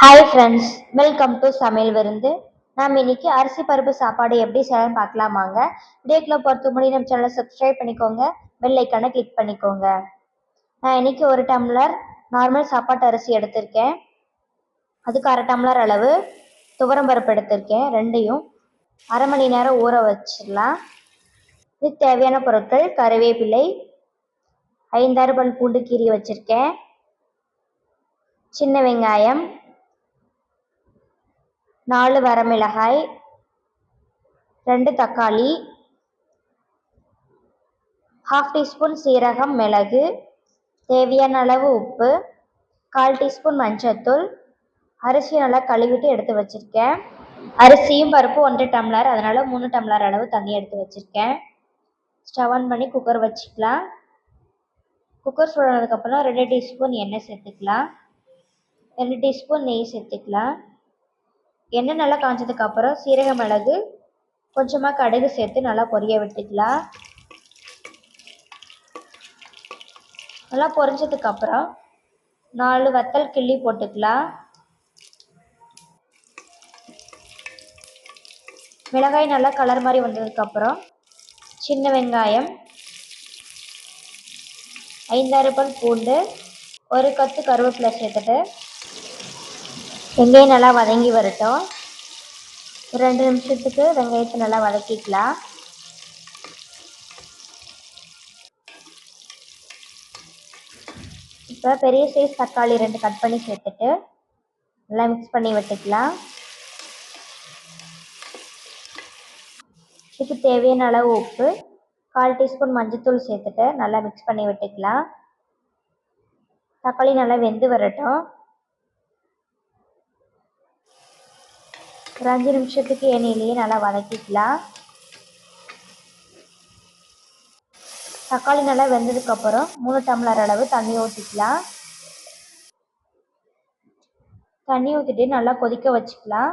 Hi friends welcome to சமையல் விருந்து. நாம் இன்னைக்கு அரிசி பருப்பு சாப்பாடு எப்படி செய்யலாம் பார்க்கலாமாங்க வீடியோக்குள்ள பொறுத்து முடி நம்ம சேனலை சப்ஸ்கிரைப் பண்ணிக்கோங்க. வெள்ளைக்கான கிளிக் பண்ணிக்கோங்க. நான் இன்னைக்கு ஒரு டம்ளர் நார்மல் சாப்பாட்டு அரிசி எடுத்திருக்கேன். அதுக்கு அரை டம்ளர் அளவு துவரம் பருப்பு எடுத்திருக்கேன். ரெண்டையும் அரை மணி நேரம் ஊற வச்சிடலாம். இதுக்கு தேவையான பொருட்கள் கருவேப்பிலை ஐந்தாறு பல் பூண்டு கீரி வச்சுருக்கேன். சின்ன வெங்காயம் நாலு வரமிளகாய் ரெண்டு தக்காளி ஹாஃப் டீஸ்பூன் சீரகம் மிளகு தேவையான அளவு உப்பு கால் டீஸ்பூன் மஞ்சத்தூள் அரிசி நல்லா கழுவிட்டு எடுத்து வச்சுருக்கேன். அரிசியும் பருப்பு ஒன்றரை டம்ளர் அதனால் மூணு டம்ளர் அளவு தண்ணி எடுத்து வச்சுருக்கேன். ஸ்டவ் ஆன் பண்ணி குக்கர் வச்சுக்கலாம். குக்கர் சூடானதுக்கப்புறம் ரெண்டு டீஸ்பூன் எண்ணெய் சேர்த்துக்கலாம். ரெண்டு டீஸ்பூன் நெய் சேர்த்துக்கலாம். எண்ணெய் நல்லா காஞ்சதுக்கப்புறம் சீரக மிளகு கொஞ்சமாக கடுகு சேர்த்து நல்லா பொரிய விட்டுக்கலாம். நல்லா பொரிஞ்சதுக்கப்புறம் நாலு வத்தல் கிள்ளி போட்டுக்கலாம். மிளகாய் நல்லா கலர் மாதிரி வந்ததுக்கப்புறம் சின்ன வெங்காயம் ஐந்தாறு பல் பூண்டு ஒரு கத்து கருவேப்பிலை சேர்த்துட்டு வெங்காயம் நல்லா வதங்கி வரட்டும். ஒரு ரெண்டு நிமிஷத்துக்கு வெங்காயத்தை நல்லா வதக்கிக்கலாம். இப்போ பெரிய சைஸ் தக்காளி ரெண்டு கட் பண்ணி சேர்த்துட்டு நல்லா மிக்ஸ் பண்ணி விட்டுக்கலாம். இதுக்கு தேவையான அளவு உப்பு கால் டீஸ்பூன் மஞ்சத்தூள் சேர்த்துட்டு நல்லா மிக்ஸ் பண்ணி விட்டுக்கலாம். தக்காளி நல்லா வெந்து வரட்டும். ஒரு அஞ்சு நிமிஷத்துக்கு எண்ணெயிலேயே நல்லா வதக்கிக்கலாம் தக்காளி நல்லா வெந்ததுக்கப்புறம் மூணு டம்ளர் அளவு தண்ணி ஊற்றிக்கலாம் தண்ணி ஊற்றிட்டு நல்லா கொதிக்க வச்சுக்கலாம்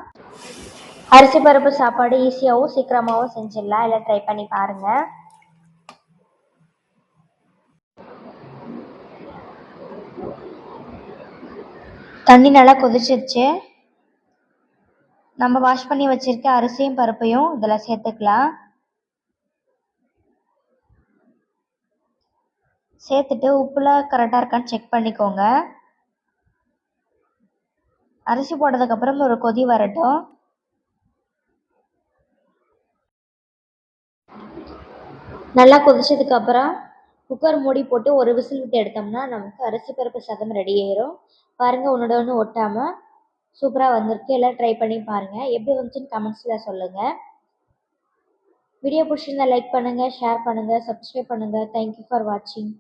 அரிசி பருப்பு சாப்பாடு ஈஸியாகவும் சீக்கிரமாகவும் செஞ்சிடலாம் எல்லாம் ட்ரை பண்ணி பாருங்கள் தண்ணி நல்லா கொதிச்சிருச்சு. நம்ம வாஷ் பண்ணி வச்சுருக்க அரிசியும் பருப்பையும் இதில் சேர்த்துக்கலாம். சேர்த்துட்டு உப்புலாம் கரெக்டாக இருக்கான்னு செக் பண்ணிக்கோங்க. அரிசி போட்டதுக்கப்புறம் ஒரு கொதி வரட்டும். நல்லா கொதிச்சதுக்கப்புறம் குக்கர் மூடி போட்டு ஒரு விசில் விட்டு எடுத்தோம்னா நமக்கு அரிசி பருப்பு சாதம் ரெடி ஆயிரும். பாருங்கள் ஒன்றோட ஒன்று ஒட்டாமல் சூப்பராக வந்திருக்கு. எல்லாம் ட்ரை பண்ணி பாருங்கள் எப்படி வந்துச்சுன்னு கமெண்ட்ஸில் சொல்லுங்கள் வீடியோ பிடிச்சிருந்தா லைக் பண்ணுங்கள் ஷேர் பண்ணுங்கள் சப்ஸ்கிரைப் பண்ணுங்கள் தேங்க்யூ ஃபார் வாட்சிங்